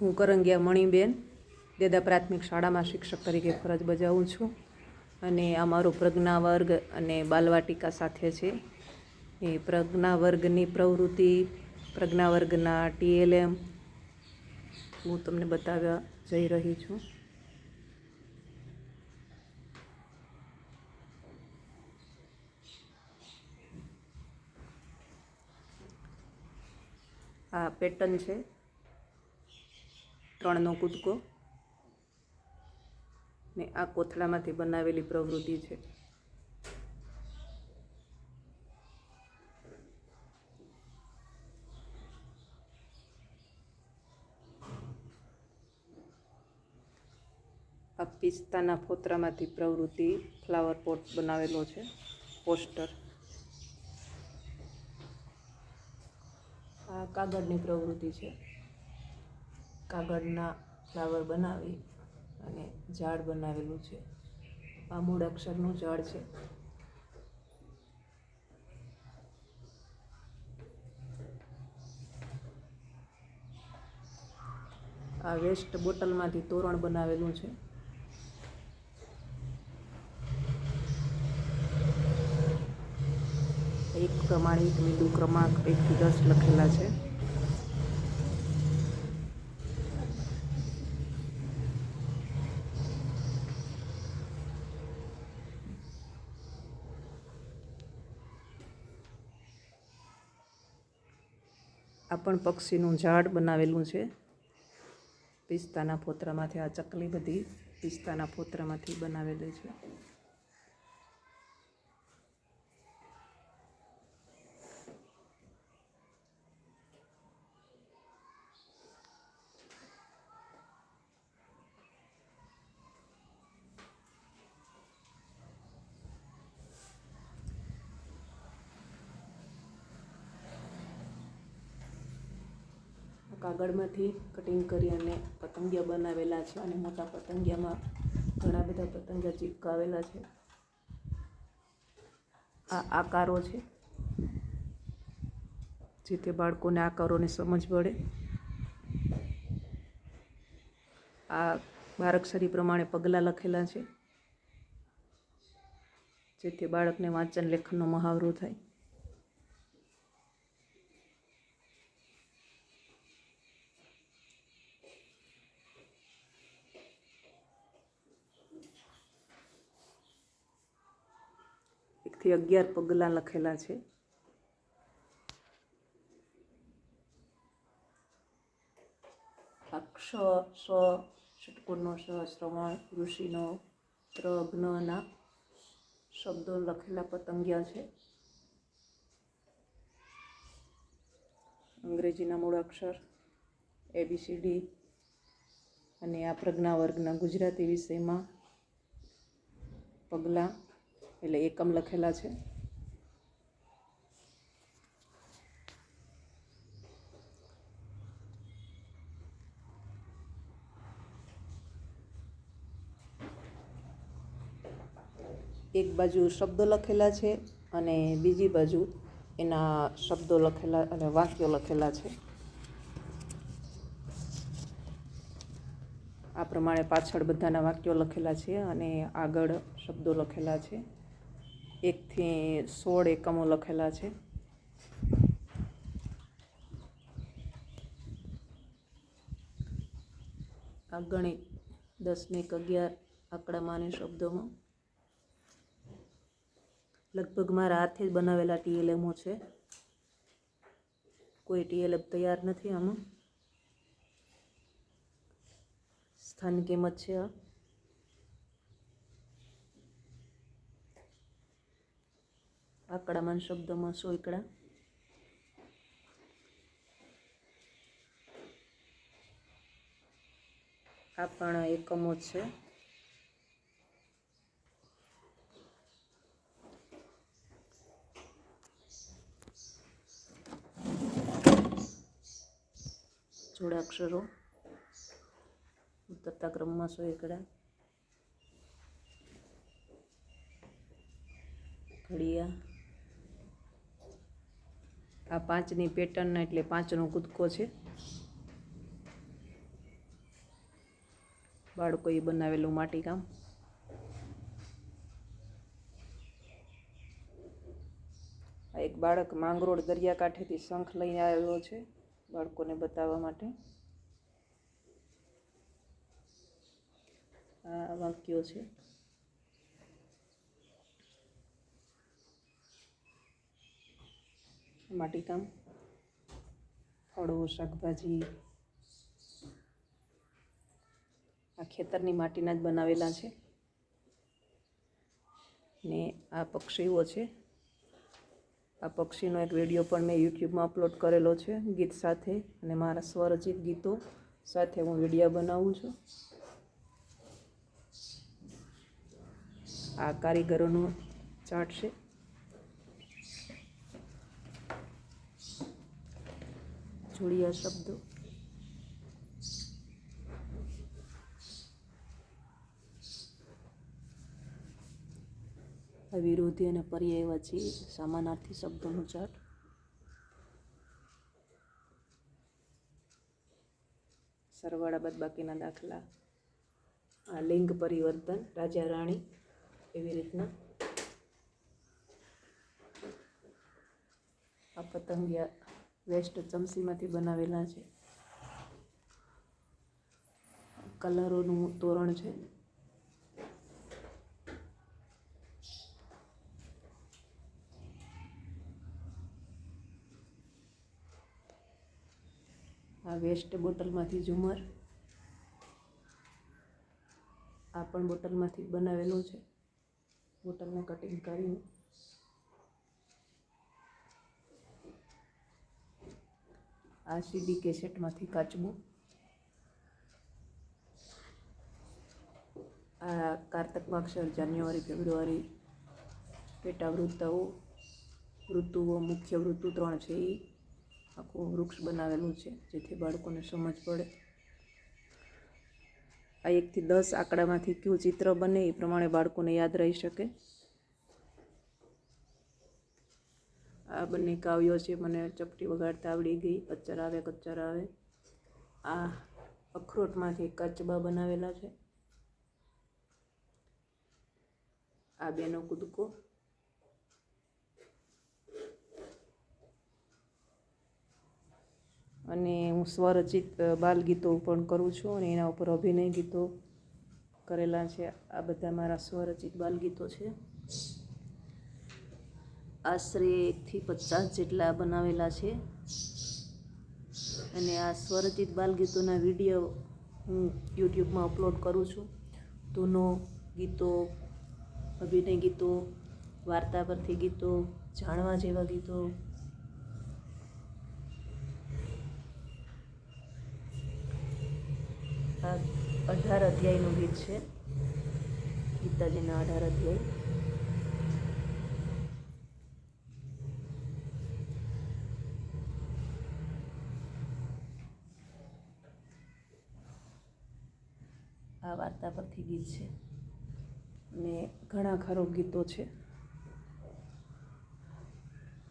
હું કરંગિયા મણિબેન, દેદા પ્રાથમિક શાળામાં શિક્ષક તરીકે ફરજ બજાવું છું અને આ મારો પ્રજ્ઞા વર્ગ અને બાલવાટિકા સાથે છે. એ પ્રજ્ઞા વર્ગની પ્રવૃત્તિ પ્રજ્ઞા વર્ગના ટીએલએમ હું તમને બતાવવા જઈ રહી છું. આ પેટર્ન છે. ત્રણનો કૂદકો. ને આ કોથળામાંથી બનાવેલી પ્રવૃત્તિ છે. આ પિસ્તાના ફોતરામાંથી પ્રવૃત્તિ ફ્લાવર પોટ બનાવેલો છે. પોસ્ટર. આ કાગળની પ્રવૃત્તિ છે. કાગળના ફ્લાવર બનાવી અને ઝાડ બનાવેલું છે. આ મૂળ અક્ષરનું ઝાડ છે. આ વેસ્ટ બોટલમાંથી તોરણ બનાવેલું છે. એક પ્રમાણિત બિંદુ ક્રમાંક એકથી દસ લખેલા છે. પણ પક્ષીનું ઝાડ બનાવેલું છે. પિસ્તાના ફોતરામાંથી આ ચકલી બધી પિસ્તાના ફોતરામાંથી બનાવેલી છે. કાગળમાંથી કટિંગ કરી અને પતંગિયા બનાવેલા છે અને મોટા પતંગિયામાં ઘણા બધા પતંગિયા ચીપકાવેલા છે. આ આકારો છે. જેથી બાળકોને આકારોની સમજ પડે આ બારક્ષરી પ્રમાણે પગલાં લખેલા છે. જેથી બાળકને વાંચન લેખનનો મહાવરો થાય. એકથી અગિયાર પગલાં લખેલા છે. અક્ષ સ્વ ષટકોણનો સ, શ્રવણ, ઋષિનો ત્રગ્નના શબ્દો લખેલા પતંગિયા છે. અંગ્રેજીના મૂળ અક્ષર એબીસીડી અને આ પ્રજ્ઞા વર્ગના ગુજરાતી વિષયમાં પગલાં એટલે એકમ લખેલા છે. એક બાજુ શબ્દો લખેલા છે અને બીજી બાજુ એના શબ્દો લખેલા અને વાક્યો લખેલા છે. આ પ્રમાણે પાછળ બધાના વાક્યો લખેલા છે અને આગળ શબ્દો લખેલા છે. એકથી સોળ એકમો લખેલા છે. આ ગણિત દસને એક અગિયાર આંકડામાંને શબ્દોમાં. લગભગ મારા હાથે જ બનાવેલા ટીએલએમઓ છે. કોઈ ટીએલએમ તૈયાર નથી આમાં. સ્થાન કિંમત છે આ. આંકડામાં શબ્દોમાં સોયકડા આ પણ એકમો છે. જોડાક્ષરો. ઉતરતા ક્રમમાં સોયકડા ઘડિયા. આ પાંચની પેટર્ન એટલે પાંચનો કૂદકો છે. બાળકોએ બનાવેલું માટીકામ આ એક બાળક માંગરોળ દરિયાકાંઠેથી શંખ લઈને આવ્યો છે બાળકોને બતાવવા માટે. આ વાક્યો છે. માટીકામ ફળો, શાકભાજી, આ ખેતરની માટીના જ બનાવેલા છે. ને આ પક્ષીઓ છે. આ પક્ષીનો એક વીડિયો પણ મેં યુટ્યુબમાં અપલોડ કરેલો છે, ગીત સાથે. અને મારા સ્વરચિત ગીતો સાથે હું વીડિયો બનાવું છું. આ કારીગરોનું ચાર્ટ છે. જોડિયા શબ્દો. વિરોધી અને પર્યાયવાચી સમાનાર્થી શબ્દોનું ચાર્ટ સરવાળા બાદ બાકીના દાખલા. આ લિંગ પરિવર્તન, રાજા રાણી એવી રીતના. આ પતંગિયા વેસ્ટ ચમચીમાંથી બનાવેલા છે. કલરોનું તોરણ છે. આ વેસ્ટ બોટલમાંથી ઝુમર. આ પણ બોટલમાંથી બનાવેલું છે. બોટલને કટિંગ કરીને આ સીડી કેસેટમાંથી કાચબું. આ કારતક માક્ષર જાન્યુઆરી, ફેબ્રુઆરી પેટા વૃત્તાઓ, ઋતુઓ, મુખ્ય ઋતુ ત્રણ છે એ આખું વૃક્ષ બનાવેલું છે, જેથી બાળકોને સમજ પડે. આ એકથી દસ આંકડામાંથી કયું ચિત્ર બને એ પ્રમાણે બાળકોને યાદ રહી શકે. આ બંને કાવ્યો છે, મને ચપટી વગાડતા આવડી ગઈ. કચ્ચર આવે કચ્ચર આવે. આ અખરોટમાંથી કચબા બનાવેલા છે. આ બેનો કૂદકો. અને હું સ્વરચિત બાલગીતો પણ કરું છું અને એના ઉપર અભિનય ગીતો કરેલા છે. આ બધા મારા સ્વરચિત બાલગીતો છે. આશરે એકથી પચાસ જેટલા બનાવેલા છે. અને આ સ્વરચિત બાલગીતોના વીડિયો હું યુટ્યુબમાં અપલોડ કરું છું. ધૂનો ગીતો, અભિનય ગીતો, વાર્તા પરથી ગીતો, જાણવા જેવા ગીતો. આ અઢાર અધ્યાયનું ગીત છે. ગીતાજીના અઢાર અધ્યાય. આ વાર્તા પરથી ગીત છે. ને ઘણા ખરો ગીતો છે.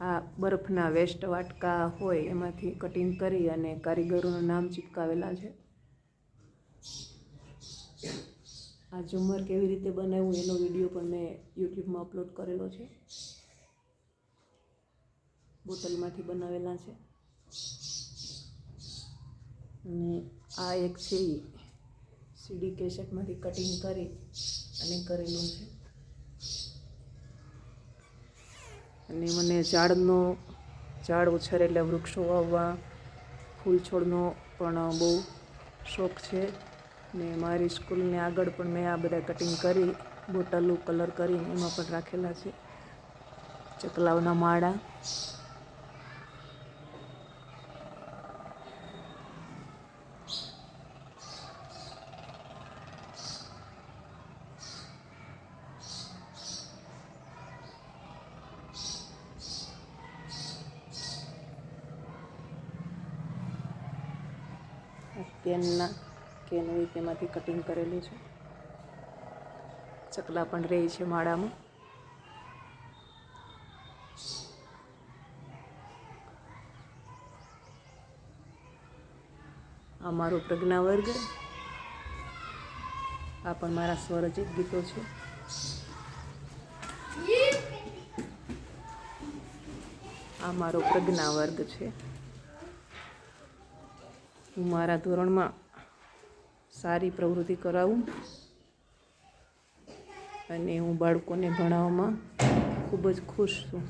આ બરફના વેસ્ટ વાટકા હોય એમાંથી કટિંગ કરી અને કારીગરોનું નામ ચિપકાવેલા છે. આ ઝુમર કેવી રીતે બનાવવું એનો વીડિયો પણ મેં યુટ્યુબમાં અપલોડ કરેલો છે. બોટલમાંથી બનાવેલા છે. અને આ એક છે સીડી કેસેટમાંથી કટિંગ કરી અને કરેલું છે. અને મને ઝાડનો, ઝાડ ઉછેર વૃક્ષો વાવવા, ફૂલ છોડનો પણ બહુ શોખ છે. ને મારી સ્કૂલને આગળ પણ મેં આ બધા કટિંગ કરી બોટલું કલર કરી એમાં પણ રાખેલા છે. ચકલાઓના માળા કેનના કેન હોય તેમાંથી કટિંગ કરેલું છે. ચકલા પણ રહે છે માળામાં. આ મારો પ્રજ્ઞા વર્ગ આ પણ મારા સ્વરચિત ગીતો છે. આ મારો પ્રજ્ઞા વર્ગ છે. હું મારા ધોરણમાં સારી પ્રવૃત્તિ કરાવું અને હું બાળકોને ભણાવવામાં ખૂબ જ ખુશ છું.